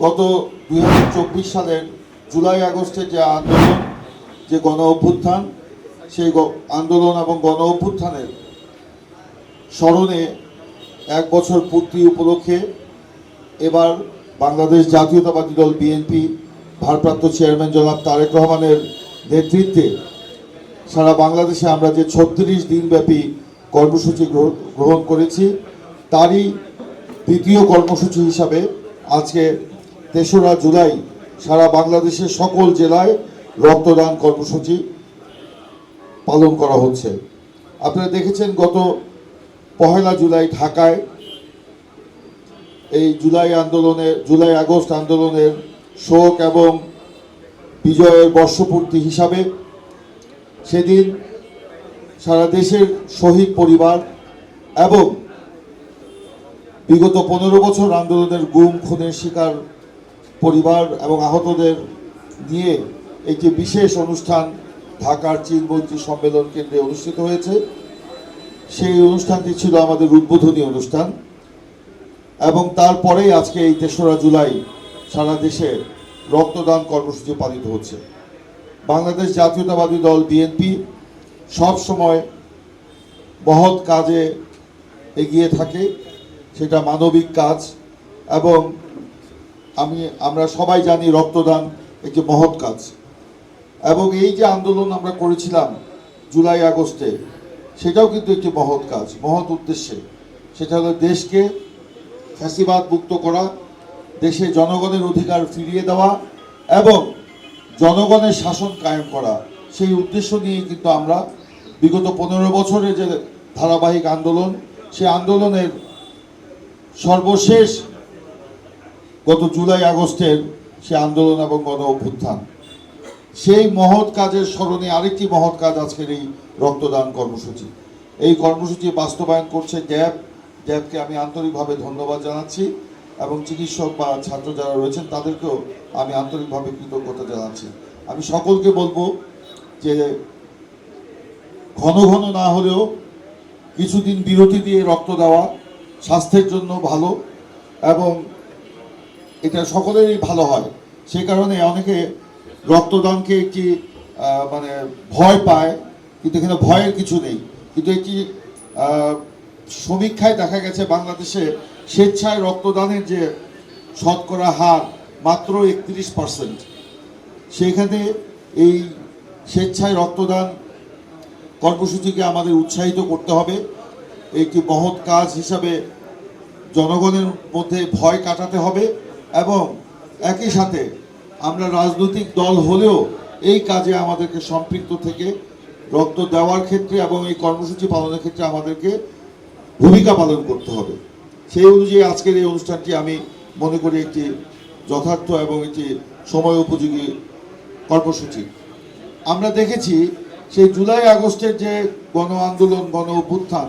গত দু হাজার চব্বিশ সালের জুলাই আগস্টের যে আন্দোলন, যে গণ অভ্যুত্থান, সেই আন্দোলন এবং গণ অভ্যুত্থানের স্মরণে এক বছর পূর্তি উপলক্ষে এবার বাংলাদেশ জাতীয়তাবাদী দল বিএনপি ভারপ্রাপ্ত চেয়ারম্যান জনাব তারেক রহমানের নেতৃত্বে সারা বাংলাদেশে আমরা যে ছত্রিশ দিনব্যাপী কর্মসূচি গ্রহ- গ্রহণ করেছি, তারই দ্বিতীয় কর্মসূচি হিসাবে আজকে তেসরা জুলাই সারা বাংলাদেশের সকল জেলায় রক্তদান কর্মসূচি পালন করা হচ্ছে। আপনারা দেখেছেন গত পহেলা জুলাই ঢাকায় এই জুলাই আন্দোলনের, জুলাই আগস্ট আন্দোলনের শোক এবং বিজয়ের বর্ষপূর্তি হিসাবে সেদিন সারা দেশের শহীদ পরিবার এবং বিগত পনেরো বছর আন্দোলনের গুম, খুনের শিকার পরিবার এবং আহতদের নিয়ে একটি বিশেষ অনুষ্ঠান ঢাকার চীন মৈত্রী সম্মেলন কেন্দ্রে অনুষ্ঠিত হয়েছে। সেই অনুষ্ঠানটি ছিল আমাদের উদ্বোধনী অনুষ্ঠান এবং তারপরেই আজকে এই তেসরা জুলাই সারা দেশে রক্তদান কর্মসূচি পালিত হচ্ছে। বাংলাদেশ জাতীয়তাবাদী দল বিএনপি সব সময় মহৎ কাজে এগিয়ে থাকে, সেটা মানবিক কাজ এবং আমি, আমরা সবাই জানি রক্তদান একটি মহৎ কাজ। এবং এই যে আন্দোলন আমরা করেছিলাম জুলাই, আগস্টে, সেটাও কিন্তু একটি মহৎ কাজ, মহৎ উদ্দেশ্যে। সেটা হলো দেশকে ফ্যাসিবাদ মুক্ত করা, দেশে জনগণের অধিকার ফিরিয়ে দেওয়া এবং জনগণের শাসন কায়েম করা। সেই উদ্দেশ্য নিয়ে কিন্তু আমরা বিগত পনেরো বছরের যে ধারাবাহিক আন্দোলন, সেই আন্দোলনের সর্বশেষ গত জুলাই আগস্টের সে আন্দোলন এবং গণ অভ্যুত্থান। সেই মহৎ কাজের স্মরণে আরেকটি মহৎ কাজ আজকের এই রক্তদান কর্মসূচি। এই কর্মসূচি বাস্তবায়ন করছে জ্যাব জ্যাবকে আমি আন্তরিকভাবে ধন্যবাদ জানাচ্ছি এবং চিকিৎসক বা ছাত্র যারা রয়েছেন তাদেরকেও আমি আন্তরিকভাবে কৃতজ্ঞতা জানাচ্ছি। আমি সকলকে বলব যে ঘন ঘন না হলেও কিছুদিন বিরতি দিয়ে রক্ত দেওয়া স্বাস্থ্যের জন্য ভালো এবং এটা সকলেরই ভালো হয়। সেই কারণে অনেকে রক্তদানকে একটি মানে ভয় পায়, কিন্তু এখানে ভয়ের কিছু নেই। কিন্তু একটি সমীক্ষায় দেখা গেছে বাংলাদেশে স্বেচ্ছায় রক্তদানের যে শতকরা হার মাত্র একত্রিশ পার্সেন্ট। সেইখানে এই স্বেচ্ছায় রক্তদান কর্মসূচিকে আমাদের উৎসাহিত করতে হবে। একটি মহৎ কাজ হিসাবে জনগণের মধ্যে ভয় কাটাতে হবে। এবং একই সাথে আমরা রাজনৈতিক দল হলেও এই কাজে আমাদেরকে সম্পৃক্ত থেকে রক্ত দেওয়ার ক্ষেত্রে এবং এই কর্মসূচি পালনের ক্ষেত্রে আমাদেরকে ভূমিকা পালন করতে হবে। সেই অনুযায়ী আজকের এই অনুষ্ঠানটি আমি মনে করি একটি যথার্থ এবং একটি সময় উপযোগী কর্মসূচি। আমরা দেখেছি সেই জুলাই আগস্টের যে গণ আন্দোলন, গণ অভ্যুত্থান,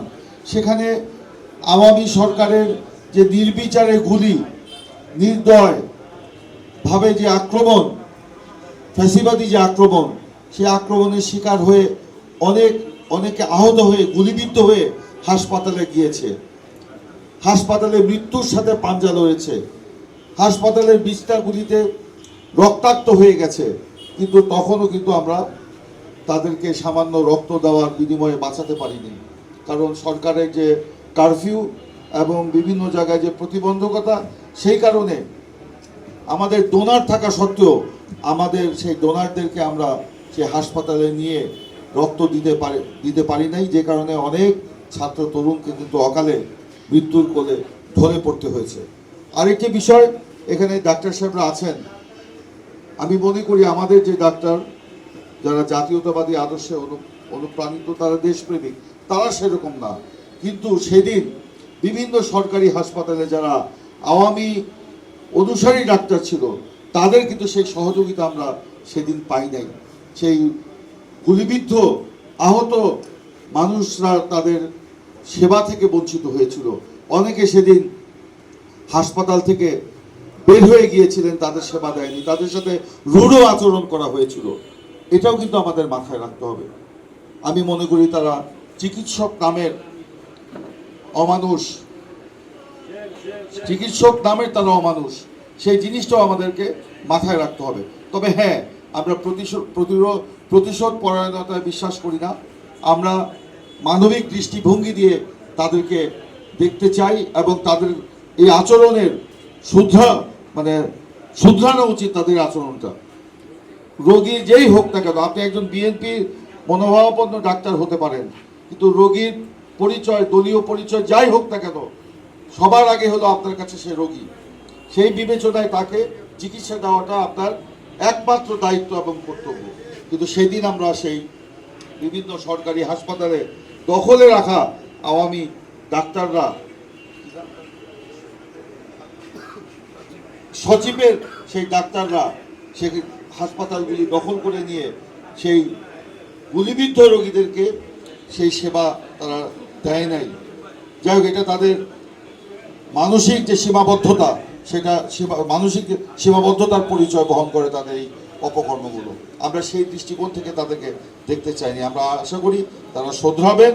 সেখানে আওয়ামী সরকারের যে নির্বিচারে গুলি নির্দয় ভাবে যে আক্রমণ, ফ্যাসিবাদী যে আক্রমণ সেই আক্রমণের শিকার হয়ে অনেক, অনেকে আহত হয়ে, গুলিবিদ্ধ হয়ে হাসপাতালে গিয়েছে। হাসপাতালে মৃত্যুর সাথে পাঞ্জা লড়েছে। হাসপাতালের বিছনাগুলিতে রক্তাক্ত হয়ে গেছে। কিন্তু তখনও কিন্তু আমরা তাদেরকে সামান্য রক্ত দেওয়ার বিনিময়ে বাঁচাতে পারিনি। কারণ সরকারের যে কারফিউ এবং বিভিন্ন জায়গায় যে প্রতিবন্ধকতা, সেই কারণে আমাদের ডোনার থাকা সত্ত্বেও আমাদের সেই ডোনারদেরকে আমরা সেই হাসপাতালে নিয়ে রক্ত দিতে পারি দিতে পারি নাই, যে কারণে অনেক ছাত্র তরুণকে কিন্তু অকালে মৃত্যুর কোলে ধরে পড়তে হয়েছে। আরেকটি বিষয়, এখানে ডাক্তার সাহেবরা আছেন। আমি মনে করি আমাদের যে ডাক্তার, যারা জাতীয়তাবাদী আদর্শে অনু, অনুপ্রাণিত, তারা দেশপ্রেমিক, তারা সেরকম না। কিন্তু সেদিন বিভিন্ন সরকারি হাসপাতালে যারা আওয়ামী অনুসারী ডাক্তার ছিল, তাদের কিন্তু সেই সহযোগিতা আমরা সেদিন পাই নাই। সেই গুলিবিদ্ধ, আহত মানুষরা তাদের সেবা থেকে বঞ্চিত হয়েছিল। অনেকে সেদিন হাসপাতাল থেকে বের হয়ে গিয়েছিলেন, তাদের সেবা দেয়নি। তাদের সাথে রূঢ় আচরণ করা হয়েছিল। এটাও কিন্তু আমাদের মাথায় রাখতে হবে। আমি মনে করি তারা চিকিৎসক নামের অমানুষ। চিকিৎসক নামের তারা অমানুষ। সেই জিনিসটাও আমাদেরকে মাথায় রাখতে হবে। তবে হ্যাঁ আমরা প্রতিশোধ প্রতিরোধ প্রতিশোধ পরায়ণতায় বিশ্বাস করি না। আমরা মানবিক দৃষ্টিভঙ্গি দিয়ে তাদেরকে দেখতে চাই এবং তাদের এই আচরণের শুদ্ধা মানে শুধরানো উচিত তাদের আচরণটা। রোগী যেই হোক না কেন, আপনি একজন বিএনপির মনোভাবাপন্ন ডাক্তার হতে পারেন, কিন্তু রোগীর পরিচয়, দলীয় পরিচয়, যাই হোক না কেন, সবার আগে হলো আপনার কাছে সে রোগী। সেই বিবেচনায় তাকে চিকিৎসা দেওয়াটা আপনার একমাত্র দায়িত্ব এবং কর্তব্য। কিন্তু সেদিন আমরা সেই বিভিন্ন সরকারি হাসপাতালে দখলে রাখা আওয়ামী ডাক্তাররা সচিবের সেই ডাক্তাররা সে হাসপাতালগুলি দখল করে নিয়ে সেই গুলিবিদ্ধ রোগীদেরকে সেই সেবা তারা দেয় নাই। যাই হোক, এটা তাদের মানসিক যে সীমাবদ্ধতা, সেটা সীমা, মানসিক সীমাবদ্ধতার পরিচয় বহন করে তাদের এই অপকর্মগুলো। আমরা সেই দৃষ্টিকোণ থেকে তাদেরকে দেখতে চাইনি। আমরা আশা করি তারা শোধরাবেন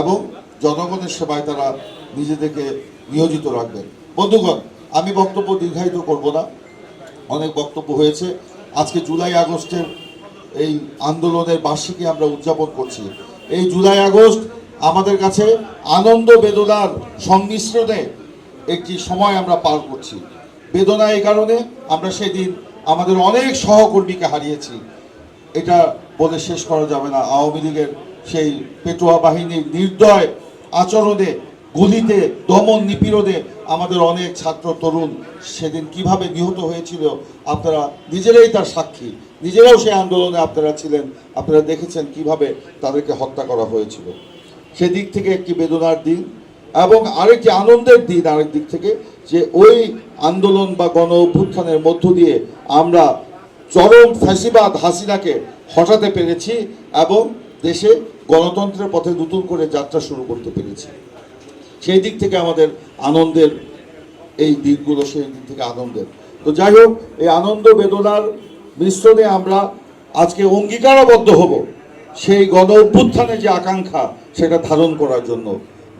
এবং জনগণের সেবায় তারা নিজেদেরকে নিয়োজিত রাখবেন। বন্ধুগণ, আমি বক্তব্য দীর্ঘায়িত করব না। অনেক বক্তব্য হয়েছে। আজকে জুলাই আগস্টের এই আন্দোলনের বার্ষিকী আমরা উদযাপন করছি। এই জুলাই আগস্ট আমাদের কাছে আনন্দ বেদনার সংমিশ্রণে একটি সময় আমরা পার করছি। বেদনা এই কারণে আমরা সেদিন আমাদের অনেক সহকর্মীকে হারিয়েছি। এটা বলে শেষ করা যাবে না। আওয়ামী লীগের সেই পেটোয়া বাহিনীর নির্দয় আচরণে, গুলিতে, দমন নিপীড়নে আমাদের অনেক ছাত্র তরুণ সেদিন কীভাবে নিহত হয়েছিল, আপনারা নিজেরাই তার সাক্ষী। নিজেরাও সেই আন্দোলনে আপনারা ছিলেন। আপনারা দেখেছেন কীভাবে তাদেরকে হত্যা করা হয়েছিল। সেদিক থেকে একটি বেদনার দিন এবং আরেকটি আনন্দের দিন আরেক দিক থেকে যে ওই আন্দোলন বা গণ অভ্যুত্থানের মধ্য দিয়ে আমরা চরম ফ্যাসিবাদ, হাসিনাকে হটাতে পেরেছি এবং দেশে গণতন্ত্রের পথে নতুন করে যাত্রা শুরু করতে পেরেছি। সেই দিক থেকে আমাদের আনন্দের এই দিকগুলো সেই দিক থেকে আনন্দের। তো যাই হোক, এই আনন্দ, বেদনার মিশ্রণে আমরা আজকে অঙ্গীকারাবদ্ধ হব। সেই গণ অভ্যুত্থানের যে আকাঙ্ক্ষা, সেটা ধারণ করার জন্য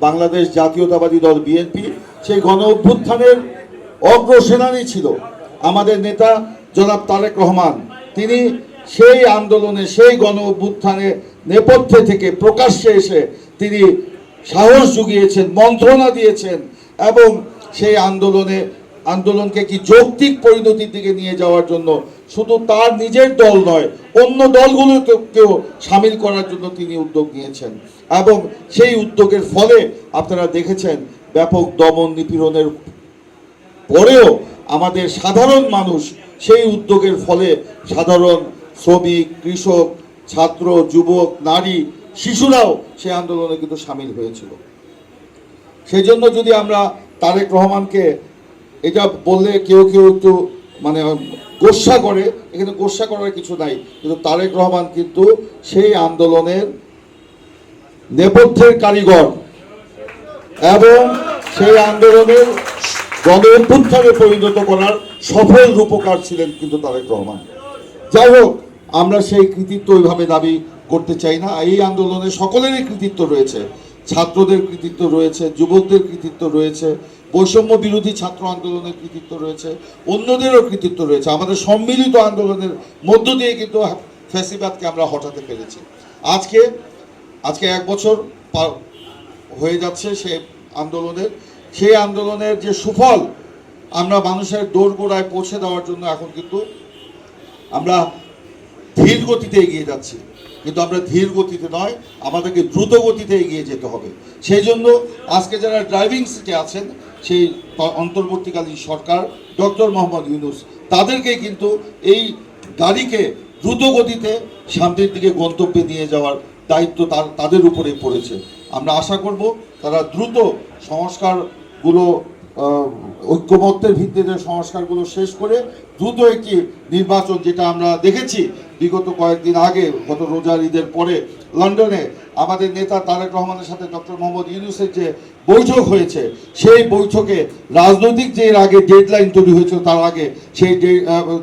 বাংলাদেশ জাতীয়তাবাদী দল বিএনপি সেই গণ অভ্যুত্থানের অগ্রসেনানী ছিল। আমাদের নেতা জনাব তারেক রহমান, তিনি সেই আন্দোলনে, সেই গণ অভ্যুত্থানের নেপথ্যে থেকে প্রকাশ্যে এসে তিনি সাহস জুগিয়েছেন, মন্ত্রণা দিয়েছেন এবং সেই আন্দোলনে, আন্দোলনকে কি যৌক্তিক পরিণতির দিকে নিয়ে যাওয়ার জন্য শুধু তার নিজের দল নয়, অন্য দলগুলোকেও সামিল করার জন্য তিনি উদ্যোগ নিয়েছেন। এবং সেই উদ্যোগের ফলে আপনারা দেখেছেন ব্যাপক দমন নিপীড়নের পরেও আমাদের সাধারণ মানুষ সেই উদ্যোগের ফলে সাধারণ শ্রমিক, কৃষক, ছাত্র, যুবক, নারী, শিশুরাও সেই আন্দোলনে কিন্তু সামিল হয়েছিল। সেই জন্য যদি আমরা তারেক রহমানকে, এটা বললে কেউ কেউ একটু মানে গোসা করে, এখানে গোসা করার কিছু নাই। কিন্তু তারেক রহমান কিন্তু সেই আন্দোলনের নেপথ্যের কারিগর এবং সেই আন্দোলনের গণ অভ্যুত্থানে পরিণত করার সফল রূপকার ছিলেন কিন্তু তারেক রহমান। যাই হোক, আমরা সেই কৃতিত্ব ওইভাবে দাবি করতে চাই না। এই আন্দোলনে সকলেরই কৃতিত্ব রয়েছে। ছাত্রদের কৃতিত্ব রয়েছে, যুবকদের কৃতিত্ব রয়েছে। বৈষম্য বিরোধী ছাত্র আন্দোলনের কৃতিত্ব রয়েছে, অন্যদেরও কৃতিত্ব রয়েছে। আমাদের সম্মিলিত আন্দোলনের মধ্য দিয়ে কিন্তু ফ্যাসিবাদকে আমরা হটাতে পেরেছি। আজকে আজকে এক বছর হয়ে যাচ্ছে সে আন্দোলনের। সেই আন্দোলনের যে সুফল আমরা মানুষের দোরগোড়ায় পৌঁছে দেওয়ার জন্য এখন কিন্তু আমরা ধীর গতিতে এগিয়ে যাচ্ছি। কিন্তু আমরা ধীর গতিতে নয়, আমাদেরকে দ্রুত গতিতে এগিয়ে যেতে হবে। সেই জন্য আজকে যারা ড্রাইভিং সিটে আছেন সেই অন্তর্বর্তীকালীন সরকার, ডক্টর মোহাম্মদ ইউনুস তাদেরকে কিন্তু এই গাড়িকে দ্রুত গতিতে শান্তির দিকে গন্তব্যে নিয়ে যাওয়ার দায়িত্ব তার তাদের উপরেই পড়েছে। আমরা আশা করব তারা দ্রুত সংস্কারগুলো ঐক্যমত্যের ভিত্তিতে সংস্কারগুলো শেষ করে দ্রুত একটি নির্বাচন যেটা আমরা দেখেছি বিগত কয়েকদিন আগে, গত রোজার ঈদের পরে লন্ডনে আমাদের নেতা তারেক রহমানের সাথে ডক্টর মোহাম্মদ ইউনুসের যে বৈঠক হয়েছে, সেই বৈঠকে রাজনৈতিক যে এর আগে ডেডলাইন তৈরি হয়েছিল, তার আগে সেই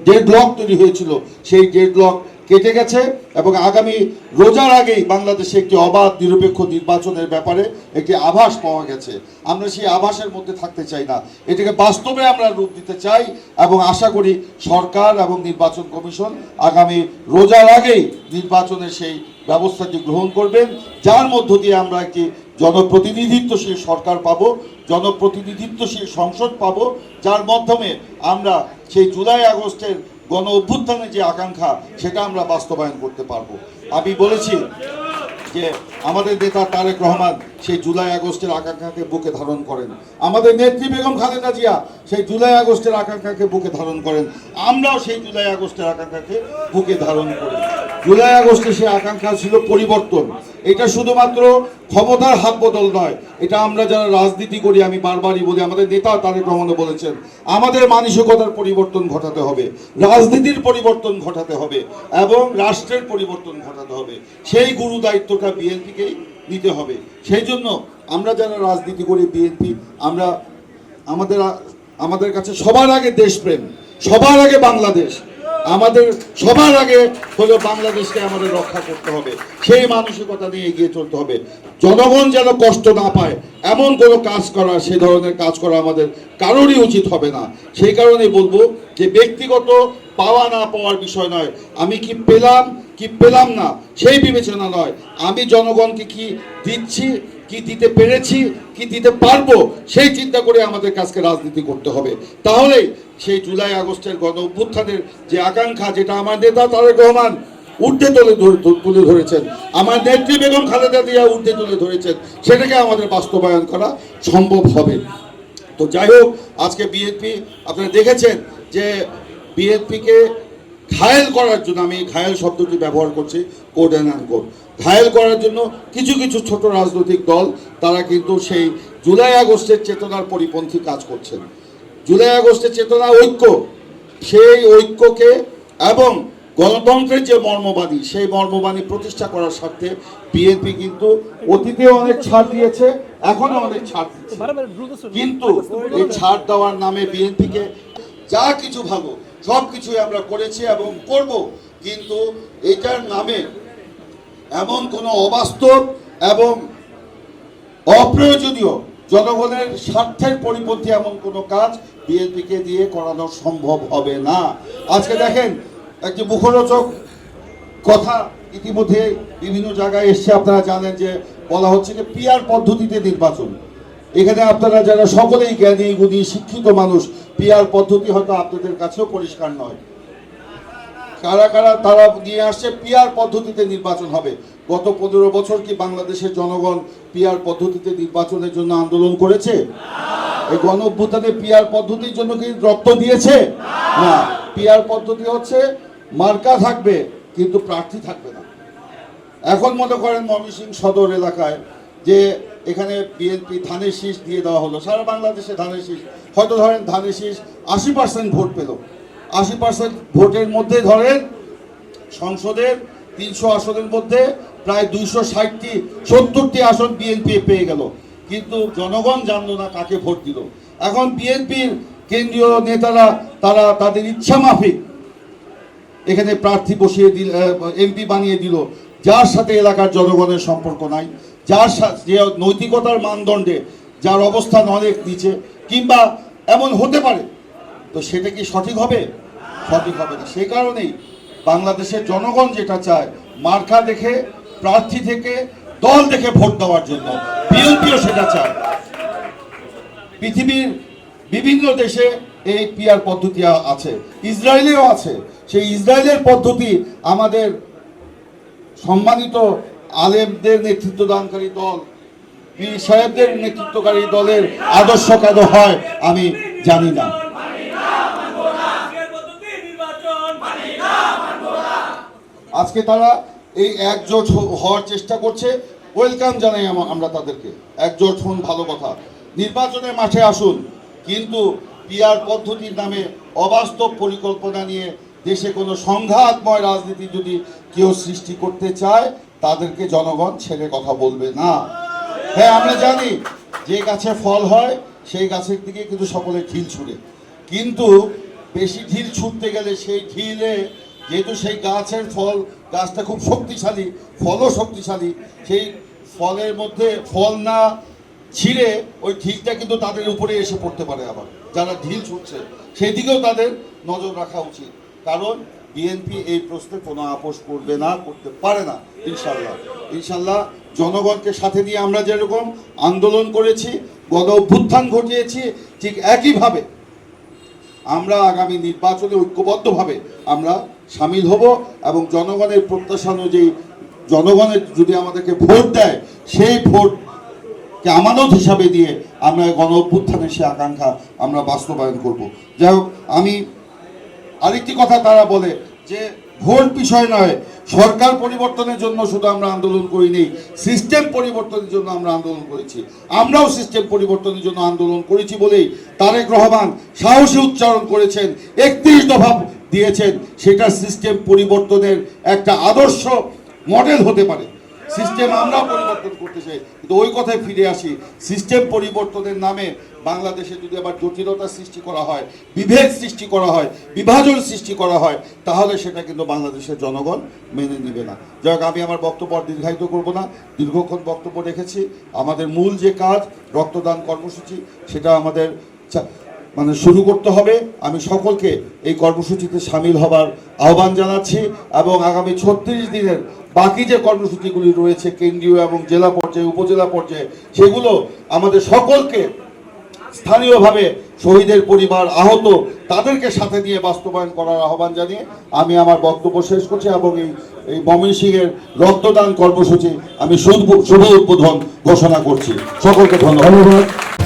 ডেড লক তৈরি হয়েছিল, সেই ডেড লক কেটে গেছে এবং আগামী রোজার আগেই বাংলাদেশে একটি অবাধ নিরপেক্ষ নির্বাচনের ব্যাপারে একটি আভাস পাওয়া গেছে। আমরা সেই আভাসের মধ্যে থাকতে চাই না। এটাকে বাস্তবে আমরা রূপ দিতে চাই এবং আশা করি সরকার এবং নির্বাচন কমিশন আগামী রোজার আগেই নির্বাচনের সেই ব্যবস্থাটি গ্রহণ করবেন। যার মধ্য দিয়ে আমরা একটি জনপ্রতিনিধিত্বশীল সরকার পাবো জনপ্রতিনিধিত্বশীল সংসদ পাব, যার মাধ্যমে আমরা সেই জুলাই আগস্টের গণ অভ্যুত্থানের যে আকাঙ্ক্ষা, সেটা আমরা বাস্তবায়ন করতে পারব। আমি বলেছি যে আমাদের নেতা তারেক রহমান সেই জুলাই আগস্টের আকাঙ্ক্ষাকে বুকে ধারণ করেন। আমাদের নেত্রী বেগম খালেদা জিয়া সেই জুলাই আগস্টের আকাঙ্ক্ষাকে বুকে ধারণ করেন। আমরাও সেই জুলাই আগস্টের আকাঙ্ক্ষাকে বুকে ধারণ করি। জুলাই আগস্টে সেই আকাঙ্ক্ষা ছিল পরিবর্তন। এটা শুধুমাত্র ক্ষমতার হাত বদল নয়, এটা আমরা যারা রাজনীতি করি, আমি বারবারই বলি, আমাদের নেতা তারেক রহমানও বলেছেন, আমাদের মানসিকতার পরিবর্তন ঘটাতে হবে, রাজনীতির পরিবর্তন ঘটাতে হবে, এবং রাষ্ট্রের পরিবর্তন ঘটাতে হবে। সেই গুরু দায়িত্বটা বিএনপিকেই নিতে হবে। সেই জন্য আমরা যারা রাজনীতি করি, বিএনপি, আমরা আমাদের আমাদের কাছে সবার আগে দেশপ্রেম, সবার আগে বাংলাদেশ। আমাদের সবার আগে হলো বাংলাদেশকে আমাদের রক্ষা করতে হবে। সেই মানসিকতা নিয়ে এগিয়ে চলতে হবে। জনগণ যেন কষ্ট না পায়, এমন কোনো কাজ করা, সে ধরনের কাজ করা আমাদের কারোরই উচিত হবে না। সেই কারণে বলব যে ব্যক্তিগত পাওয়া না পাওয়ার বিষয় নয়। আমি কি পেলাম? কি পেলাম না, সেই বিবেচনা নয়। আমি জনগণকে কি দিচ্ছি, কি দিতে পেরেছি, কি দিতে পারব, সেই চিন্তা করে আমাদের কাজকে রাজনীতি করতে হবে। তাহলেই সেই জুলাই আগস্টের গণ অভ্যুত্থানের যে আকাঙ্ক্ষা, যেটা আমার নেতা তারেক রহমান ঊর্ধ্বে তুলে তুলে ধরেছেন, আমার নেত্রী বেগম খালেদা দিয়া ঊর্ধ্বে তুলে ধরেছেন, সেটাকে আমাদের বাস্তবায়ন করা সম্ভব হবে। তো যাই হোক, আজকে বিএনপি, আপনারা দেখেছেন যে বিএনপিকে ঘায়েল করার জন্য আমি ঘায়েল শব্দটি ব্যবহার করছি কোড অ্যান্ড আনকোড ঘায়েল করার জন্য কিছু কিছু ছোট রাজনৈতিক দল তারা কিন্তু সেই জুলাই আগস্টের চেতনার পরিপন্থী কাজ করছেন। জুলাই আগস্টের চেতনা ঐক্য সেই ঐক্যকে এবং গণতন্ত্রের যে মর্মবাণী সেই মর্মবাণী প্রতিষ্ঠা করার স্বার্থে বিএনপি কিন্তু অতীতে অনেক ছাড় দিয়েছে এখনও অনেক ছাড় দিচ্ছে। কিন্তু এই ছাড় দেওয়ার নামে বিএনপিকে যা কিছু ভালো সব কিছুই আমরা করেছি এবং করব। কিন্তু এটার নামে এমন কোনো অবাস্তব এবং অপ্রয়োজনীয় জনগণের স্বার্থের পরিপন্থী এমন কোনো কাজ বিএনপিকে দিয়ে করানো সম্ভব হবে না। আজকে দেখেন, একটি মুখরোচক কথা ইতিমধ্যে বিভিন্ন জায়গায় এসছে। আপনারা জানেন যে বলা হচ্ছে যে পিয়ার পদ্ধতিতে নির্বাচন। এখানে আপনারা যারা সকলেই জ্ঞানী, গুণী, শিক্ষিত মানুষ, পিয়ার পদ্ধতি হয়তো আপনাদের কাছেও পরিষ্কার নয়। কারা কারা তারা নিয়ে আসছে, পিয়ার পদ্ধতিতে নির্বাচন হবে। গত পনেরো বছর কি বাংলাদেশের জনগণ পিয়ার পদ্ধতিতে নির্বাচনের জন্য আন্দোলন করেছে? এই গণ অভ্যুত্থানে পিয়ার পদ্ধতির জন্য কি রক্ত দিয়েছে? না, পিয়ার পদ্ধতি হচ্ছে মার্কা থাকবে, কিন্তু প্রার্থী থাকবে না। এখন মনে করেন ময়মনসিংহ সদর এলাকায় যে এখানে বিএনপি ধানের শীষ দিয়ে দেওয়া হলো, সারা বাংলাদেশে ধানের শীষ। হয়তো ধরেন ধানের শীষ আশি পার্সেন্ট ভোট পেল। আশি পার্সেন্ট ভোটের মধ্যে ধরেন সংসদের তিনশো আসনের মধ্যে প্রায় দুইশো ষাটটি, সত্তরটি আসন বিএনপি পেয়ে গেল। কিন্তু জনগণ জানলো না কাকে ভোট দিল। এখন বিএনপির কেন্দ্রীয় নেতারা, তারা তাদের ইচ্ছা মাফিক এখানে প্রার্থী বসিয়ে দিল, এমপি বানিয়ে দিল। যার সাথে এলাকার জনগণের সম্পর্ক নাই। যার যে নৈতিকতার মানদণ্ডে যার অবস্থান অনেক নিচে, কিংবা এমন হতে পারে, তো সেটা কি সঠিক হবে? সঠিক হবে না। সেই কারণেই বাংলাদেশের জনগণ যেটা চায়, মার্কা দেখে, প্রার্থী থেকে, দল দেখে ভোট দেওয়ার জন্য, বিএনপিও সেটা চায়। পৃথিবীর বিভিন্ন দেশে এই পিয়ার পদ্ধতি আছে, ইসরায়েলেও আছে। সেই ইসরায়েলের পদ্ধতি আমাদের সম্মানিত আলেমদের নেতৃত্ব দানকারী দল, পীর সাহেবদের নেতৃত্বকারী দলের আদর্শ কেন হয়, আমি জানি না। আজকে তারা এই একজোট হওয়ার চেষ্টা করছে। ওয়েলকাম জানাই আমরা তাদেরকে। একজোট হন ভালো কথা। নির্বাচনের মাঠে আসুন, কিন্তু পিয়ার পদ্ধতির নামে অবাস্তব পরিকল্পনা নিয়ে দেশে কোনো সংঘাতময় রাজনীতি যদি কেউ সৃষ্টি করতে চায় তাদেরকে জনগণ ছেড়ে কথা বলবে না। হ্যাঁ আমরা জানি যে গাছে ফল হয়, সেই গাছের দিকে কিন্তু সকলে ঢিল ছুড়ে। কিন্তু বেশি ঢিল ছুটতে গেলে সেই ঢিলে যেহেতু সেই গাছের ফল, গাছটা খুব শক্তিশালী, ফলও শক্তিশালী, সেই ফলের মধ্যে ফল না ছিঁড়ে ওই ঢিলটা কিন্তু তাদের উপরে এসে পড়তে পারে আবার। যারা ঢিল ছুটছে সেই দিকেও তাদের নজর রাখা উচিত। কারণ বিএনপি এই প্রশ্নে কোনো আপোষ করবে না, করতে পারে না ইনশাল্লাহ ইনশাল্লাহ জনগণকে সাথে নিয়ে আমরা যেরকম আন্দোলন করেছি, গণ অভ্যুত্থান ঘটিয়েছি, ঠিক একইভাবে আমরা আগামী নির্বাচনে ঐক্যবদ্ধভাবে আমরা সামিল হব এবং জনগণের প্রত্যাশা অনুযায়ী, জনগণের যদি আমাদেরকে ভোট দেয়, সেই ভোটকে আমানত হিসাবে দিয়ে আমরা গণ অভ্যুত্থানের সে আকাঙ্ক্ষা আমরা বাস্তবায়ন করব। যাই হোক, আমি আরেকটি কথা তারা বলে যে ভোট বিষয় নয়। সরকার পরিবর্তনের জন্য শুধু আমরা আন্দোলন করিনি, সিস্টেম পরিবর্তনের জন্য আমরা আন্দোলন করেছি। আমরাও সিস্টেম পরিবর্তনের জন্য আন্দোলন করেছি বলেই তারেক রহমান সাহসী উচ্চারণ করেছেন, একত্রিশ দফা দিয়েছেন। সেটা সিস্টেম পরিবর্তনের একটা আদর্শ মডেল হতে পারে। সিস্টেম আমরা পরিবর্তন করতে চাই। কিন্তু ওই কথায় ফিরে আসি। সিস্টেম পরিবর্তনের নামে বাংলাদেশে যদি আবার জটিলতা সৃষ্টি করা হয়, বিভেদ সৃষ্টি করা হয়, বিভাজন সৃষ্টি করা হয়, তাহলে সেটা কিন্তু বাংলাদেশের জনগণ মেনে নেবে না। যাই হোক, আমি আমার বক্তব্য দীর্ঘায়িত করব না। দীর্ঘক্ষণ বক্তব্য রেখেছি। আমাদের মূল যে কাজ, রক্তদান কর্মসূচি, সেটা আমাদের মানে শুরু করতে হবে। আমি সকলকে এই কর্মসূচিতে সামিল হবার আহ্বান জানাচ্ছি এবং আগামী ছত্রিশ দিনের বাকি যে কর্মসূচিগুলি রয়েছে, কেন্দ্রীয় এবং জেলা পর্যায়ে, উপজেলা পর্যায়ে, সেগুলো আমাদের সকলকে স্থানীয়ভাবে শহীদের পরিবার আহত তাদেরকে সাথে নিয়ে বাস্তবায়ন করার আহ্বান জানিয়ে আমি আমার বক্তব্য শেষ করছি এবং এই এই ময়মনসিংহের রক্তদান কর্মসূচি আমি শুভ উদ্বোধন ঘোষণা করছি। সকলকে ধন্যবাদ।